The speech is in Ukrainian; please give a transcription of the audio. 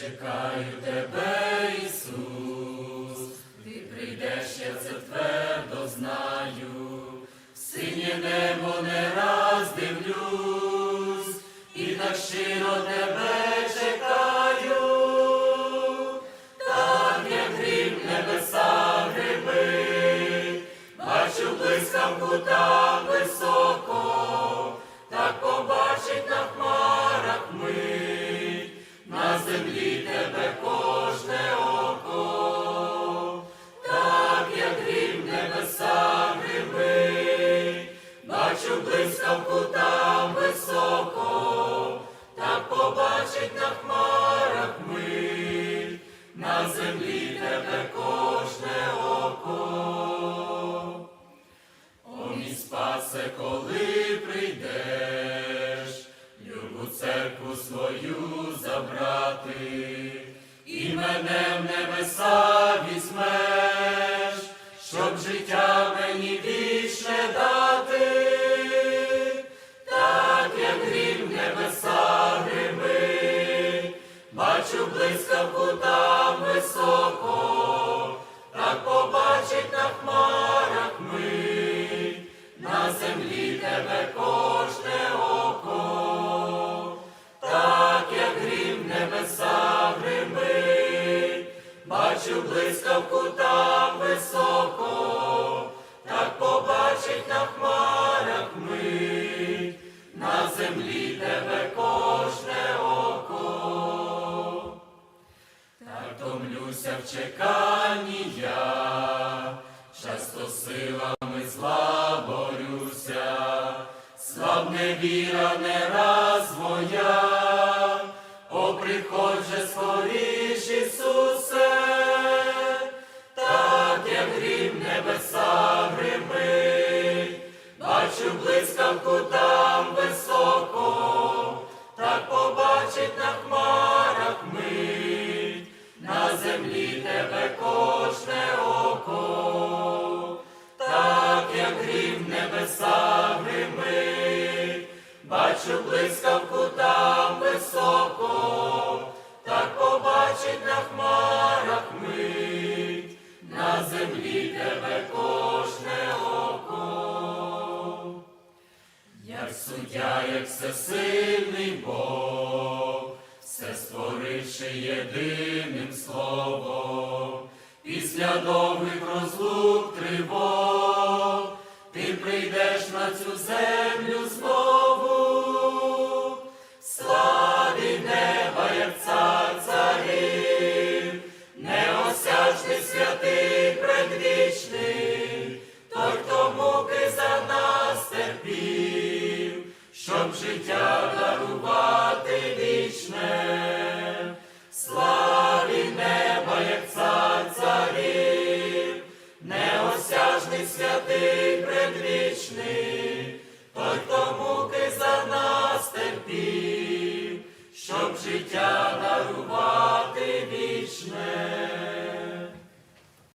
чекаю тебе, Ісус, ти прийдеш, я це твердо знаю, в синє небо не раз дивлюсь, і так щиро тебе бачу блискавку там високо, так побачить на хмарах мить, на землі тебе кожне око. О, мій спасе, коли прийдеш, любу церкву свою забрати, і мене в небеса візьмеш, щоб життя мені вічне дати, бачу блискавку там високо, так побачить на хмарах мить, на землі тебе кожне око. Так томлюся в чеканні я, часто силами зла борюся, слабне віра не раз моя, о приходь же скоріш, Ісусе, побачить на хмарах мить, на землі тебе кожне око, так як грім небеса гримить, бачу блискавку там високо, так побачить на хмарах мить, на землі тебе кожне Суддя, як всесильний Бог, все створивши єдиним словом, після довгих розлук тривог, ти прийдеш на цю землю святий предвічний, той, тому ти за нас терпів, щоб життя дарував.